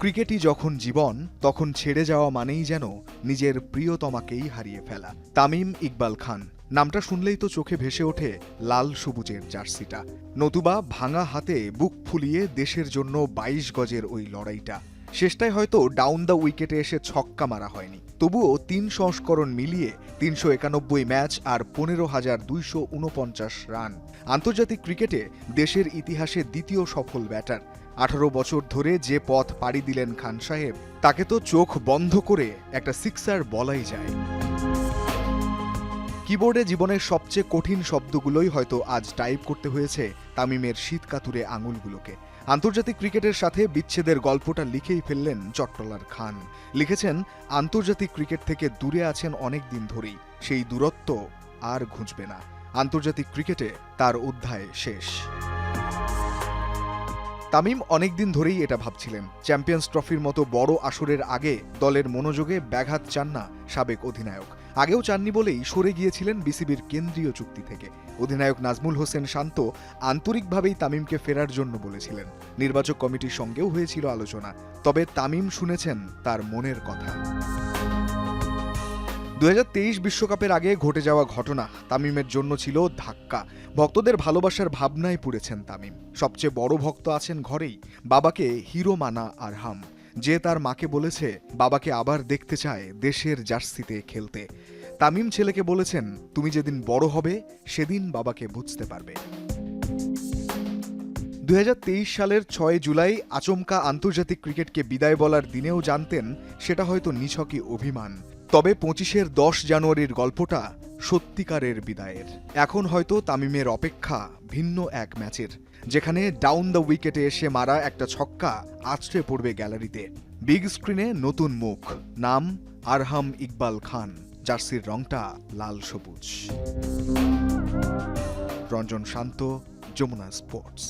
ক্রিকেটই যখন জীবন, তখন ছেড়ে যাওয়া মানেই যেন নিজের প্রিয়তমাকেই হারিয়ে ফেলা। তামিম ইকবাল খান। নামটা শুনলেই তো চোখে ভেসে ওঠে লাল সবুজের জার্সিটা। নতুবা ভাঙা হাতে বুক ফুলিয়ে দেশের জন্য বাইশ গজের ওই লড়াইটা। শেষটায় হয়তো ডাউন দ্য উইকেটে এসে ছক্কা মারা হয়নি। তবুও তিন সংস্করণ মিলিয়ে তিনশো একানব্বই ম্যাচ আর পনেরো হাজার দুইশো উনপঞ্চাশ রান। আন্তর্জাতিক ক্রিকেটে দেশের ইতিহাসে দ্বিতীয় সফল ব্যাটার। আঠারো বছর ধরে যে পথ পাড়ি দিলেন খান সাহেব, তাকে তো চোখ বন্ধ করে একটা সিক্সার বলাই যায়। কিবোর্ডে জীবনের সবচেয়ে কঠিন শব্দগুলোই হয়তো আজ টাইপ করতে হয়েছে তামিমের শীতকাতুরে আঙুলগুলোকে। আন্তর্জাতিক ক্রিকেটের সাথে বিচ্ছেদের গল্পটা লিখেই ফেললেন চট্টলার খান। লিখেছেন, আন্তর্জাতিক ক্রিকেট থেকে দূরে আছেন অনেক দিন ধরেই, সেই দূরত্ব আর ঘুঁচবে না। আন্তর্জাতিক ক্রিকেটে তার অধ্যায় শেষ। তামিম অনেকদিন ধরেই এটা ভাবছিলেন। চ্যাম্পিয়ন্স ট্রফির মতো বড় আসরের আগে দলের মনোযোগে ব্যাঘাত চান না সাবেক অধিনায়ক। আগেও চাননি বলেই সরে গিয়েছিলেন বিসিবির কেন্দ্রীয় চুক্তি থেকে। অধিনায়ক নাজমুল হোসেন শান্ত আন্তরিকভাবেই তামিমকে ফেরার জন্য বলেছিলেন। নির্বাচক কমিটির সঙ্গেও হয়েছিল আলোচনা। তবে তামিম শুনেছেন তার মনের কথা। দু বিশ্বকাপের আগে ঘটে যাওয়া ঘটনা তামিমের জন্য ছিল ধাক্কা। ভক্তদের ভালোবাসার ভাবনায় পুড়েছেন তামিম। সবচেয়ে বড় ভক্ত আছেন ঘরেই, বাবাকে হিরো মানা আর হাম যে তার মাকে বলেছে, বাবাকে আবার দেখতে চায় দেশের জার্সিতে খেলতে। তামিম ছেলেকে বলেছেন, তুমি যেদিন বড় হবে, সেদিন বাবাকে বুঝতে পারবে। দুই হাজার তেইশ সালের ছয় জুলাই আচমকা আন্তর্জাতিক ক্রিকেটকে বিদায় বলার দিনেও জানতেন সেটা হয়তো নিছকই অভিমান। তবে পঁচিশের দশ জানুয়ারির গল্পটা সত্যিকারের বিদায়ের। এখন হয়তো তামিমের অপেক্ষা ভিন্ন এক ম্যাচের, যেখানে ডাউন দ্য উইকেটে এসে মারা একটা ছক্কা আছড়ে পড়বে গ্যালারিতে। বিগ স্ক্রিনে নতুন মুখ, নাম আরহাম ইকবাল খান, জার্সির রংটা লাল সবুজ। রঞ্জন শান্ত, যমুনা স্পোর্টস।